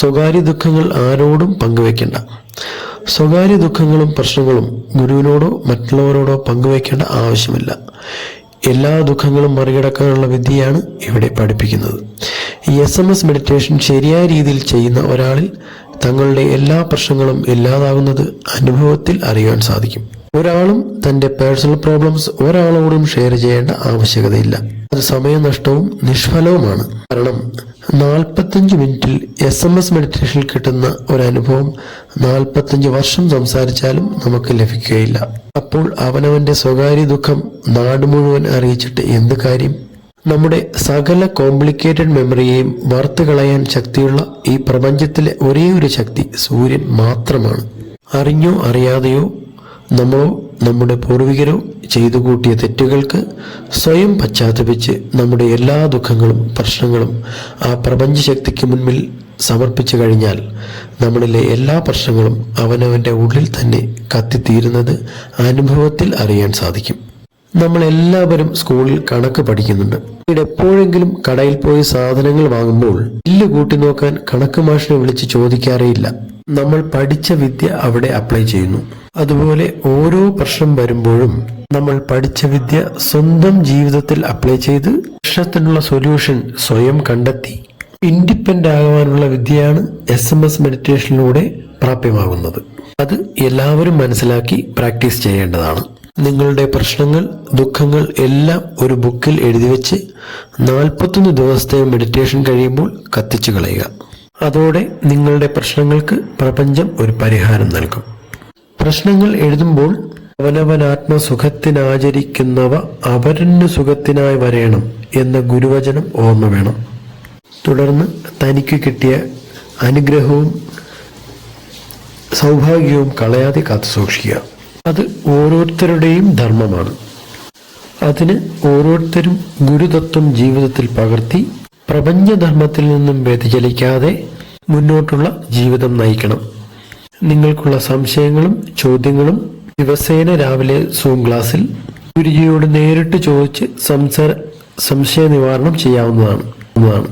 സ്വകാര്യ ദുഃഖങ്ങൾ ആരോടും പങ്കുവെക്കേണ്ട. സ്വകാര്യ ദുഃഖങ്ങളും പ്രശ്നങ്ങളും ഗുരുവിനോടോ മറ്റുള്ളവരോടോ പങ്കുവെക്കേണ്ട ആവശ്യമില്ല. എല്ലാ ദുഃഖങ്ങളും മറികടക്കാനുള്ള വിദ്യയാണ് ഇവിടെ പഠിപ്പിക്കുന്നത്. ഈ എസ് എം എസ് മെഡിറ്റേഷൻ ശരിയായ രീതിയിൽ ചെയ്യുന്ന ഒരാളിൽ തങ്ങളുടെ എല്ലാ പ്രശ്നങ്ങളും ഇല്ലാതാകുന്നത് അനുഭവത്തിൽ അറിയാൻ സാധിക്കും. ഒരാളും തന്റെ പേഴ്സണൽ പ്രോബ്ലംസ് ഒരാളോടും ഷെയർ ചെയ്യേണ്ട ആവശ്യകതയില്ല. അത് സമയനഷ്ടവും നിഷ്ഫലവുമാണ്. കാരണം നാൽപ്പത്തഞ്ച് മിനിറ്റിൽ എസ് എം എസ് മെഡിറ്റേഷനിൽ കിട്ടുന്ന ഒരു അനുഭവം നാൽപ്പത്തഞ്ച് വർഷം സംസാരിച്ചാലും നമുക്ക് ലഭിക്കുകയില്ല. അപ്പോൾ അവനവന്റെ സ്വകാര്യ ദുഃഖം നാട് മുഴുവൻ അറിയിച്ചിട്ട് എന്ത് കാര്യം? നമ്മുടെ സകല കോംപ്ലിക്കേറ്റഡ് മെമ്മറിയെയും വറുത്തു കളയാൻ ശക്തിയുള്ള ഈ പ്രപഞ്ചത്തിലെ ഒരേ ഒരു ശക്തി സൂര്യൻ മാത്രമാണ്. അറിഞ്ഞോ അറിയാതെയോ നമ്മളോ നമ്മുടെ പൂർവികരോ ചെയ്തു കൂട്ടിയ തെറ്റുകൾക്ക് സ്വയം പശ്ചാത്തപിച്ച് നമ്മുടെ എല്ലാ ദുഃഖങ്ങളും പ്രശ്നങ്ങളും ആ പ്രപഞ്ച ശക്തിക്ക് മുൻപിൽ സമർപ്പിച്ചു കഴിഞ്ഞാൽ നമ്മളിലെ എല്ലാ പ്രശ്നങ്ങളും അവനവന്റെ ഉള്ളിൽ തന്നെ കത്തിത്തീരുന്നത് അനുഭവത്തിൽ അറിയാൻ സാധിക്കും. നമ്മളെല്ലാവരും സ്കൂളിൽ കണക്ക് പഠിക്കുന്നുണ്ട്. പിന്നീട് എപ്പോഴെങ്കിലും കടയിൽ പോയി സാധനങ്ങൾ വാങ്ങുമ്പോൾ ബില്ല് കൂട്ടി നോക്കാൻ കണക്ക് മാഷിനെ വിളിച്ച് ചോദിക്കാറേയില്ല നമ്മൾ പഠിച്ച വിദ്യ അവിടെ അപ്ലൈ ചെയ്യുന്നു. അതുപോലെ ഓരോ പ്രശ്നം വരുമ്പോഴും നമ്മൾ പഠിച്ച വിദ്യ സ്വന്തം ജീവിതത്തിൽ അപ്ലൈ ചെയ്ത് പ്രശ്നത്തിനുള്ള സൊല്യൂഷൻ സ്വയം കണ്ടെത്തി ഇൻഡിപെൻഡ് ആകുവാനുള്ള വിദ്യയാണ് എസ് എം എസ് മെഡിറ്റേഷനിലൂടെ പ്രാപ്യമാകുന്നത്. അത് എല്ലാവരും മനസ്സിലാക്കി പ്രാക്ടീസ് ചെയ്യേണ്ടതാണ്. നിങ്ങളുടെ പ്രശ്നങ്ങൾ ദുഃഖങ്ങൾ എല്ലാം ഒരു ബുക്കിൽ എഴുതി വെച്ച് നാൽപ്പത്തൊന്ന് ദിവസത്തെ മെഡിറ്റേഷൻ കഴിയുമ്പോൾ കത്തിച്ചു കളയുക. അതോടെ നിങ്ങളുടെ പ്രശ്നങ്ങൾക്ക് പ്രപഞ്ചം ഒരു പരിഹാരം നൽകും. പ്രശ്നങ്ങൾ എഴുതുമ്പോൾ അവനവനാത്മസുഖത്തിനാചരിക്കുന്നവ അവരന് സുഖത്തിനായി വരയണം എന്ന ഗുരുവചനം ഓർമ്മ വേണം. തുടർന്ന് തനിക്ക് കിട്ടിയ അനുഗ്രഹവും സൗഭാഗ്യവും കളയാതെ കാത്തു സൂക്ഷിക്കുക. അത് ഓരോരുത്തരുടെയും ധർമ്മമാണ്. അതിന് ഓരോരുത്തരും ഗുരുതത്വം ജീവിതത്തിൽ പകർത്തി പ്രപഞ്ചധർമ്മത്തിൽ നിന്നും വ്യതിചലിക്കാതെ മുന്നോട്ടുള്ള ജീവിതം നയിക്കണം. നിങ്ങൾക്കുള്ള സംശയങ്ങളും ചോദ്യങ്ങളും ദിവസേന രാവിലെ സൂം ക്ലാസ്സിൽ ഗുരുജിയോട് നേരിട്ട് ചോദിച്ച് സംസാര സംശയ നിവാരണം ചെയ്യാവുന്നതാണ്.